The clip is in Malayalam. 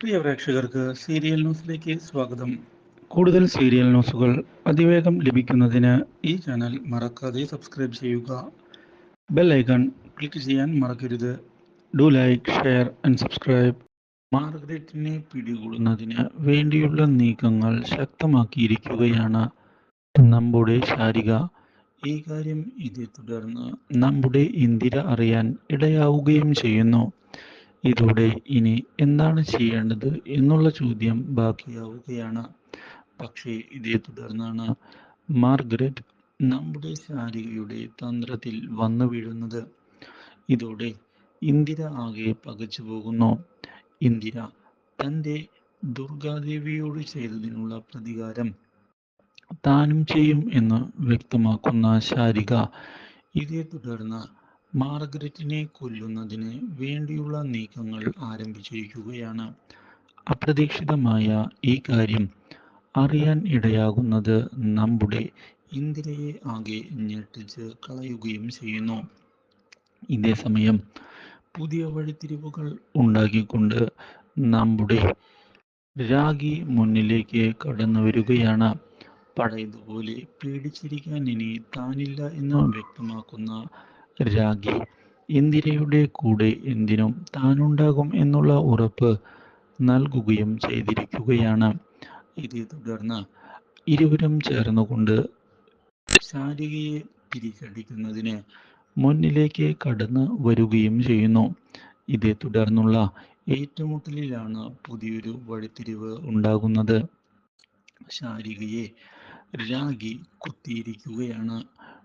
പ്രിയ പ്രേക്ഷകർക്ക് സീരിയൽ ന്യൂസിലേക്ക് സ്വാഗതം. കൂടുതൽ സീരിയൽ ന്യൂസുകൾ അതിവേഗം ലഭിക്കുന്നതിന് ഈ ചാനൽ മറക്കാതെ സബ്സ്ക്രൈബ് ചെയ്യുക. ബെൽ ഐക്കൺ ക്ലിക്ക് ചെയ്യാൻ മറക്കരുത്. Do like share and subscribe. മാർഗരറ്റിനെ പിടികൂടുന്നതിന് വേണ്ടിയുള്ള നീക്കങ്ങൾ ശക്തമാക്കിയിരിക്കുകയാണ് നമ്മുടെ ശാരിക. ഈ കാര്യം ഇതേ തുടർന്ന് നമ്മുടെ ഇന്ദിര അറിയാൻ ഇടയാവുകയും ചെയ്യുന്നു. ഇതോടെ ഇനി എന്താണ് ചെയ്യേണ്ടത് എന്നുള്ള ചോദ്യം ബാക്കിയാവുകയാണ്. പക്ഷേ ഇതേ തുടർന്നാണ് മാർഗരറ്റ് നമ്മുടെ ശാരികയുടെ തന്ത്രത്തിൽ വന്നു വീഴുന്നത്. ഇതോടെ ഇന്ദിര ആകെ പകച്ചു പോകുന്നു. ഇന്ദിര തന്റെ ദുർഗാദേവിയോട് ചെയ്തതിനുള്ള പ്രതികാരം താനും ചെയ്യും എന്ന് വ്യക്തമാക്കുന്ന ശാരിക. ഇതേ തുടർന്ന് മാർഗരറ്റിനെ കൊല്ലുന്നതിന് വേണ്ടിയുള്ള നീക്കങ്ങൾ ആരംഭിച്ചിരിക്കുകയാണ്. അപ്രതീക്ഷിതമായ ഈ കാര്യം അറിയാൻ ഇടയാകുന്നത് നമ്മുടെ ഇന്ദിരയെ ആകെ ഞെട്ടിച്ച് കളയുകയും ചെയ്യുന്നു. ഇതേ സമയം പുതിയ വഴിത്തിരിവുകൾ ഉണ്ടാക്കിക്കൊണ്ട് നമ്മുടെ രാഗി മുന്നിലേക്ക് കടന്നു വരികയാണ്. പഴയതുപോലെ പേടിച്ചിരിക്കാൻ ഇനി താനില്ല എന്ന് വ്യക്തമാക്കുന്ന രാഗി ഇന്ദിരയുടെ കൂടെ എന്തിനും താനുണ്ടാകും എന്നുള്ള ഉറപ്പ് നൽകുകയും ചെയ്തിരിക്കുകയാണ്. ഇതേ തുടർന്ന് ഇരുവരും ചേർന്നുകൊണ്ട് ശാരികയെ തിരിച്ചടിക്കുന്നതിന് മുന്നിലേക്ക് കടന്നു വരികയും ചെയ്യുന്നു. ഇതേ തുടർന്നുള്ള ഏറ്റുമുട്ടലിലാണ് പുതിയൊരു വഴിത്തിരിവ് ഉണ്ടാകുന്നത്. ശാരികയെ രാഗി കുത്തിയിരിക്കുകയാണ്.